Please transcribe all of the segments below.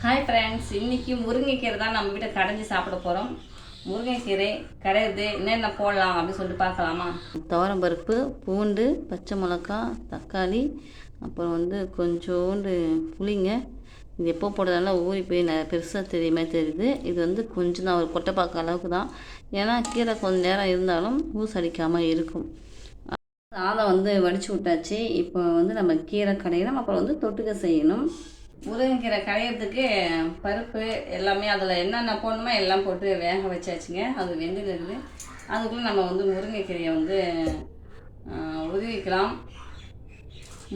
Hi friends இன்றைக்கி முருங்கைக்கீரை தான் நம்ம வீட்டை கடைஞ்சி சாப்பிட போகிறோம் முருங்கைக்கீரை கடையிறது என்னென்ன போடலாம் அப்படின்னு சொல்லிட்டு பார்க்கலாமா? துவரம் பருப்பு பூண்டு பச்சை மிளகா தக்காளி அப்புறம் வந்து கொஞ்சோண்டு புளிங்க. இது எப்போ போடுறதுனால ஊறி போய் ந பெருசாக தெரிய தெரியுது. இது வந்து கொஞ்சம் தான் ஒரு கொட்டைப்பாக்க அளவுக்கு தான். ஏன்னா கீரை கொஞ்சம் நேரம் இருந்தாலும் ஊஸ் அடிக்காமல் இருக்கும். சாதம் வந்து வடித்து விட்டாச்சு. இப்போ வந்து நம்ம கீரை கடையணும் அப்புறம் வந்து தொட்டுக்க செய்யணும். முருங்கைக்கீரை கடையிறதுக்கு பருப்பு எல்லாமே அதில் என்னென்ன போடணுமோ எல்லாம் போட்டு வேக வச்சாச்சுங்க. அது வெந்துடுது அதுக்குள்ளே நம்ம வந்து முருங்கைக்கீரையை வந்து உருவிக்கலாம்.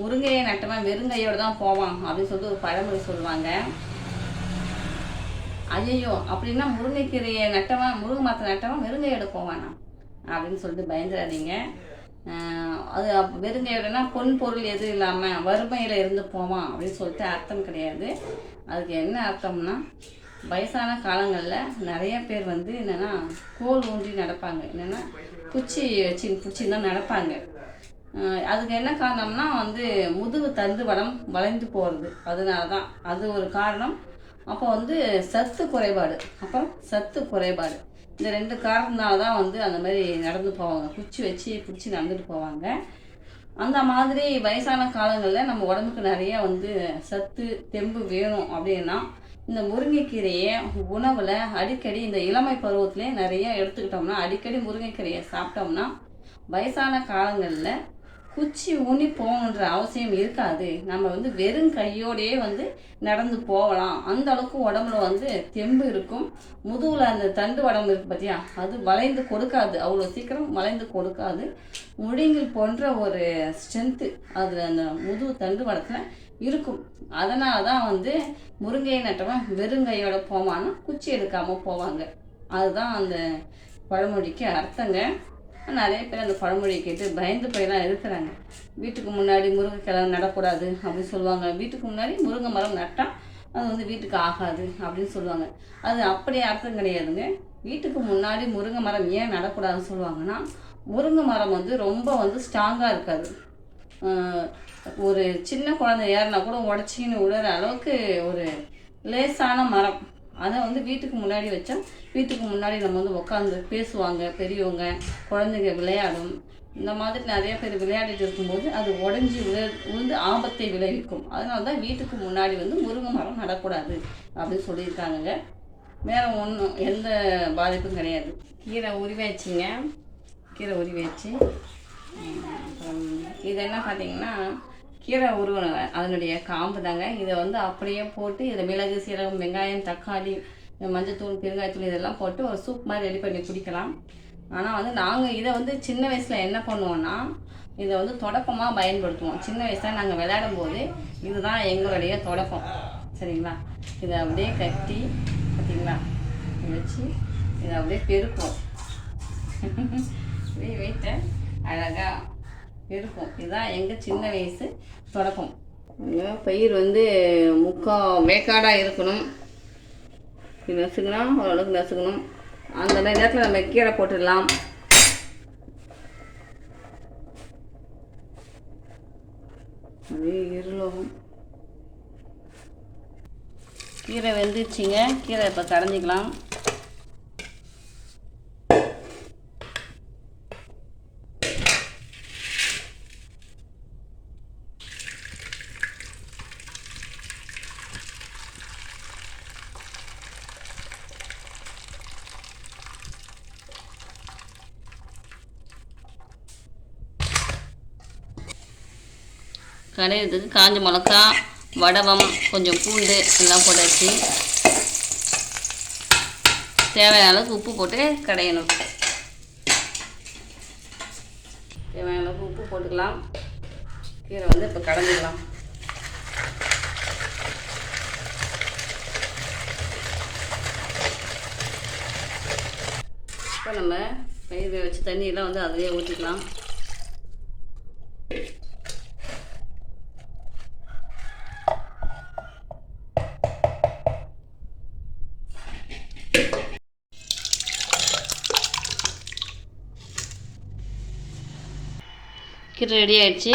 முருங்கையை நட்டமாக வெறுங்கையோடு தான் போவான் அப்படின்னு சொல்லிட்டு ஒரு பழமொழி சொல்லுவாங்க. ஐயோ அப்படின்னா முருங்கைக்கீரையை நட்டவன் முருங்கை மரத்தை நட்டவன் வெறுங்கையோடு போவானா அப்படின்னு சொல்லிட்டு பயந்துடாதீங்க அது வெறுங்கையோடனா பொன் பொருள் எதுவும் இல்லாமல் வறுமையில் இருந்து போவான் அப்படின்னு சொல்லிட்டு அர்த்தம் கிடையாது. அதுக்கு என்ன அர்த்தம்னா வயசான காலங்களில் நிறைய பேர் வந்து என்னென்னா கோல் ஊன்றி நடப்பாங்க. என்னென்னா குச்சி வச்சு குச்சி தான் நடப்பாங்க அதுக்கு என்ன காரணம்னா வந்து முதுகு தண்டு வடம் வளைந்து போகிறது அதனால தான் அது ஒரு காரணம். அப்போ வந்து சத்து குறைபாடு. அப்புறம் சத்து குறைபாடு. இந்த ரெண்டு காரணத்தினால தான் வந்து அந்த மாதிரி நடந்து போவாங்க. குச்சி வச்சு பிடிச்சி நடந்துட்டு போவாங்க. அந்த மாதிரி வயசான காலங்களில் நம்ம உடம்புக்கு நிறைய வந்து சத்து தெம்பு வேணும் அப்படின்னா இந்த முருங்கைக்கீரையை உணவில் அடிக்கடி இந்த இளமை பருவத்திலே நிறைய எடுத்துக்கிட்டோம்னா அடிக்கடி முருங்கைக்கீரையை சாப்பிட்டோம்னா வயசான காலங்களில் குச்சி ஊனி போகணுன்ற அவசியம் இருக்காது. நம்ம வந்து வெறும் கையோடையே வந்து நடந்து போகலாம். அந்த அளவுக்கு உடம்புல வந்து தெம்பு இருக்கும். முதுகில் அந்த தண்டு உடம்பு இருக்கு பார்த்தியா அது வளைந்து கொடுக்காது. அவ்வளோ சீக்கிரம் வளைந்து கொடுக்காது. முடிங்கில் போன்ற ஒரு ஸ்ட்ரென்த்து அதில் அந்த முதுகு தண்டு வடத்தில் இருக்கும். அதனால தான் வந்து முருங்கையை நட்டவன் வெறுங்கையோட போவான்னா குச்சி எடுக்காமல் போவாங்க. அதுதான் அந்த பழமொழிக்கு அர்த்தங்க. நிறைய பேர் அந்த பழமொழியை கேட்டு பயந்து போயெல்லாம் இருக்கிறாங்க. வீட்டுக்கு முன்னாடி முருங்கைக்கிழங்கு நடக்கூடாது அப்படின்னு சொல்லுவாங்க. வீட்டுக்கு முன்னாடி முருங்கை மரம் நட்டால் அது வந்து வீட்டுக்கு ஆகாது அப்படின்னு சொல்லுவாங்க. அது அப்படியே அர்த்தம் கிடையாதுங்க. வீட்டுக்கு முன்னாடி முருங்கை மரம் ஏன் நடக்கூடாதுன்னு சொல்லுவாங்கன்னா முருங்கை மரம் வந்து ரொம்ப வந்து ஸ்ட்ராங்காக இருக்காது. ஒரு சின்ன குழந்தை ஏறினா கூட உடச்சின்னு விழுற அளவுக்கு ஒரு லேசான மரம். அதை வந்து வீட்டுக்கு முன்னாடி வச்சா வீட்டுக்கு முன்னாடி நம்ம வந்து உட்காந்து பேசுவாங்க பெரியவங்க குழந்தைங்க விளையாடும். இந்த மாதிரி நிறைய பேர் விளையாடிட்டு இருக்கும்போது அது உடஞ்சி விழு விழுந்து ஆபத்தை விளைவிக்கும். அதனால தான் வீட்டுக்கு முன்னாடி வந்து முருங்கை மரம் நடக்கூடாது அப்படின்னு சொல்லியிருக்காங்கங்க. வேற ஒன்றும் எந்த பாதிப்பும் கிடையாது. கீரை உருவாச்சுங்க. கீரை உருவாச்சு. அப்புறம் இது என்ன பார்த்தீங்கன்னா கீரை உருவன அதனுடைய காம்பு தாங்க இதை வந்து அப்படியே போட்டு இதில் மிளகு சீரகம் வெங்காயம் தக்காளி மஞ்சத்தூள் பெருங்காயத்தூள் இதெல்லாம் போட்டு ஒரு சூப் மாதிரி ரெடி பண்ணி குடிக்கலாம். ஆனால் வந்து நாங்கள் இதை வந்து சின்ன வயசில் என்ன பண்ணுவோன்னா இதை வந்து தொடப்பமாக பயன்படுத்துவோம். சின்ன வயசில் நாங்கள் விளையாடும் போது இதுதான் எங்களுடைய தொடப்பம் சரிங்களா? இதை அப்படியே கட்டி பார்த்தீங்களா வச்சு இதை அப்படியே பெருக்குவோம். அப்படியே வைத்த அழகாக இருக்கும். இதுதான் எங்கள் சின்ன வயசு தொடக்கம். பயிர் வந்து முக்கால் வேக்காடாக இருக்கணும். இது நசுக்கணும் ஓரளவுக்கு நசுக்கணும். அந்த நேரத்தில் நம்ம கீரை போட்டுடலாம். இருளோகம் இருளவும். கீரை வெந்துச்சுங்க கீரை இப்போ கடைஞ்சிக்கலாம் கடையிறதுக்கு காஞ்ச மிளகா வடவம் கொஞ்சம் பூண்டு எல்லாம் போட்டாச்சு. தேவையான அளவுக்கு உப்பு போட்டு கடையணும். தேவையான அளவுக்கு உப்பு போட்டுக்கலாம். கீரை வந்து இப்போ கடைஞ்சிக்கலாம் இப்போ நம்ம பயிர் வச்சு தண்ணியெல்லாம் வந்து அதிலே ஊற்றிக்கலாம் கீரை ரெடி ஆகிடுச்சி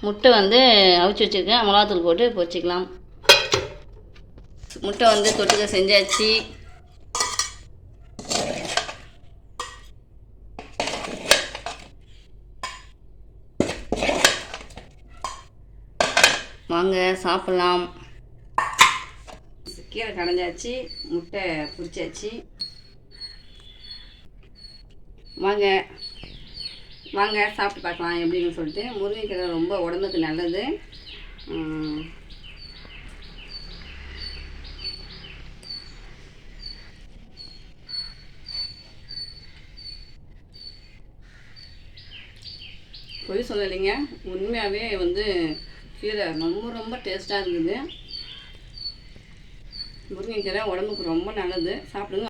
முட்டை வந்து அவிச்சு வச்சுருக்கேன். மிளகாத்தூள் போட்டு பொரிச்சிக்கலாம். முட்டை வந்து தொட்டுக்க செஞ்சாச்சு. வாங்க சாப்பிட்லாம். கீரை கடைஞ்சாச்சு. முட்டை பிடிச்சாச்சு வாங்க. வாங்க சாப்பிட்டு பார்க்கலாம் எப்படின்னு சொல்லிட்டு. முருங்கைக்கீரை ரொம்ப உடம்புக்கு நல்லது. பொய் சொல்லலைங்க. உண்மையாகவே வந்து கீரை ரொம்ப ரொம்ப டேஸ்ட்டாக இருக்குது. முருங்கைக்கீரை உடம்புக்கு ரொம்ப நல்லது. சாப்பிடுங்க.